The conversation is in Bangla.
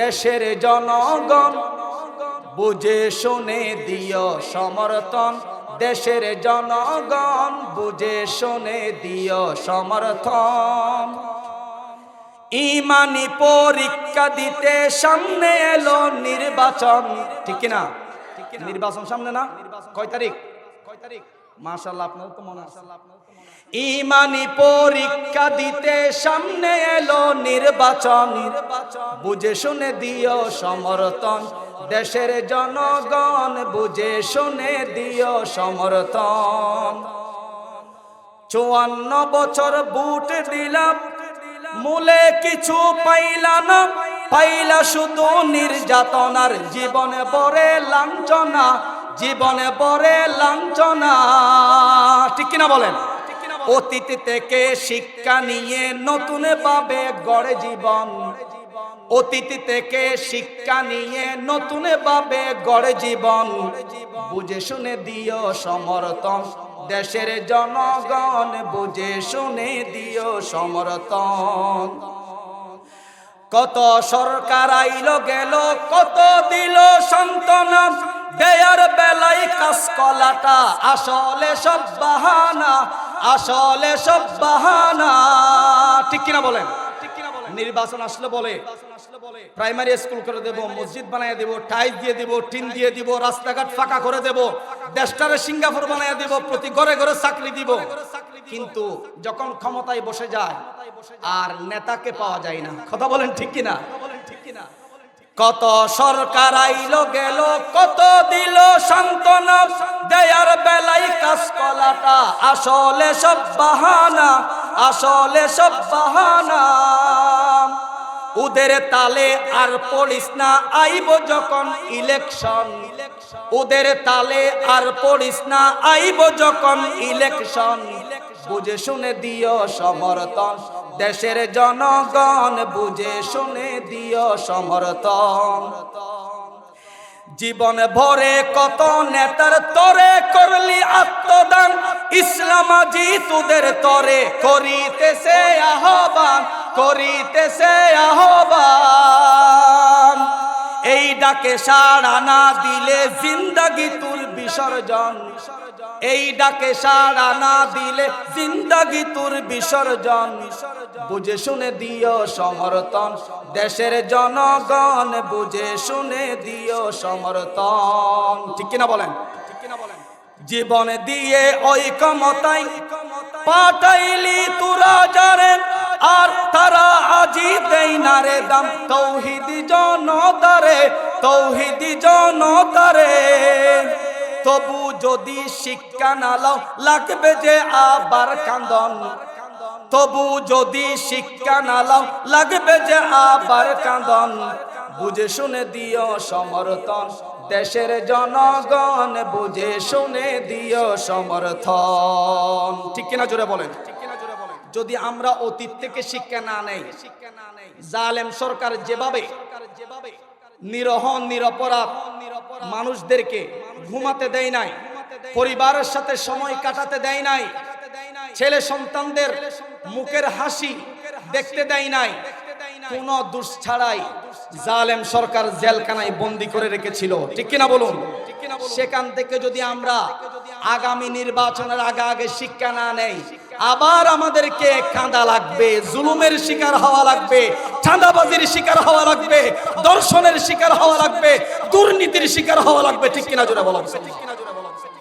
দেশের জনগণ, বুঝে শুনে দিও সমর্থন। দেশের জনগণ, বুঝে শুনে দিও সমর্থন। ইমানি পরীক্ষা দিতে সামনে এলো নির্বাচন। ঠিক না নির্বাচন সামনে না? কয় তারিখ কয় তারিখ? আপনার তো মনে আছে। ইমানি পরীক্ষা দিতে সামনে এলো নির্বাচন। বুঝে শুনে দিও সমর্থন। দেশের জনগণ বুঝে শুনে দিও সমর্থন। চুয়ান্ন বছর বুট দিলাম, মূলে কিছু পাইলা না। পাইলা শুধু নির্যাতনার জীবনে পরে লাঞ্ছনা। জীবনে পরে লাঞ্ছনা। ঠিক কিনা বলেন? অতীত থেকে শিক্ষা নিয়ে নতুন ভাবে গড়ে জীবন। অতীত থেকে শিক্ষা নিয়ে নতুন ভাবে গড়ে জীবন। বুঝে শুনে দিও সমর্থন। দেশের জনগণ বুঝে শুনে দিও সমর্থন। কত সরকার আইলো গেল, কত দিল সন্তানা দেয়ার কাসকলাটা আসলে সব বাহানা, আসলে সব বাহানা। ঠিক কিনা বলেন? নির্বাচন আসলে বলে। প্রাইমারি স্কুল করে দেব, মসজিদ বানিয়ে দেব টাইল দিয়ে দেব, টিন দিয়ে দিব, রাস্তাঘাট ফাঁকা করে দেব দেশটারে সিঙ্গাপুর বানিয়ে দেব, প্রতি ঘরে ঘরে চাকরি দিব। কিন্তু যখন ক্ষমতায় বসে যায়, আর নেতাকে পাওয়া যায় না। কথা বলেন ঠিক কিনা? কত সরকার আইলো গেল, কত দিল সান্ত্বনা। দেয়ার বেলায় কাসকলাটা আসলে সব বাহানা, আসলে সব বাহানা। ওদের তালে আর পড়িস না, আইব যখন ইলেকশন। ওদের তালে আর পড়িস না, আইব যখন ইলেকশন। বুঝে শুনে দিও সমর্থন। দেশের জনগণ বুঝে শুনে দিও সমর্থন। জীবন ভরে কত নেতার তরে করলি আত্মদান। ইসলামাজি তোদের তরে করিতেছে আহ্বান করিতেছে আহ্বান। ডাকে সাড়া না দিলে জিন্দাগি তুল বিসর্জন এই ডাকে সাড়া না দিলে জিন্দাগি তোর বিসর্জন বুঝে শুনে দিও সমর্থন, দেশের জনগণ বুঝে শুনে দিও সমর্থন। ঠিক কিনা বলেন? জীবন দিয়ে ওই পাঠাইলি তোরা যারে আর তারা আজি দেই না রে দাম। তৌহিদি জনতারে তৌহিদি জনতারে। তবু যদি শিক্ষা না লাও, লাগবে যে আবার কান্দন। তবু যদি শিক্ষা না লাও, লাগবে যে আবার কান্দন। বুঝে শুনে দিও সমর্থন, দেশের জনগণ বুঝে শুনে দিও সমর্থন। ঠিক কিনা জোরে বলেন। যদি আমরা অতীত থেকে শিক্ষা না নেই, জালেম সরকার যেভাবে নিরহ, নিরপরাধ মানুষদেরকে ঘুমাতে দেয় নাই, পরিবারের সাথে সময় কাটাতে দেয় নাই, ছেলে সন্তানদের মুখের হাসি দেখতে দেয় নাই, কোন দুষ ছাড়াই জালেম সরকার জেলখানায় বন্দি করে রেখেছিল। ঠিক কিনা বলুন? সেখান থেকে যদি আমরা আগামী নির্বাচনের আগে আগে শিক্ষা না নেই আবার আমাদেরকে কাঁদা লাগবে, জুলুমের শিকার হওয়া লাগবে, চাঁদাবাজির শিকার হওয়া লাগবে, দর্শনের শিকার হওয়া লাগবে, দুর্নীতির শিকার হওয়া লাগবে, ঠিক কিনা জোরে বলা?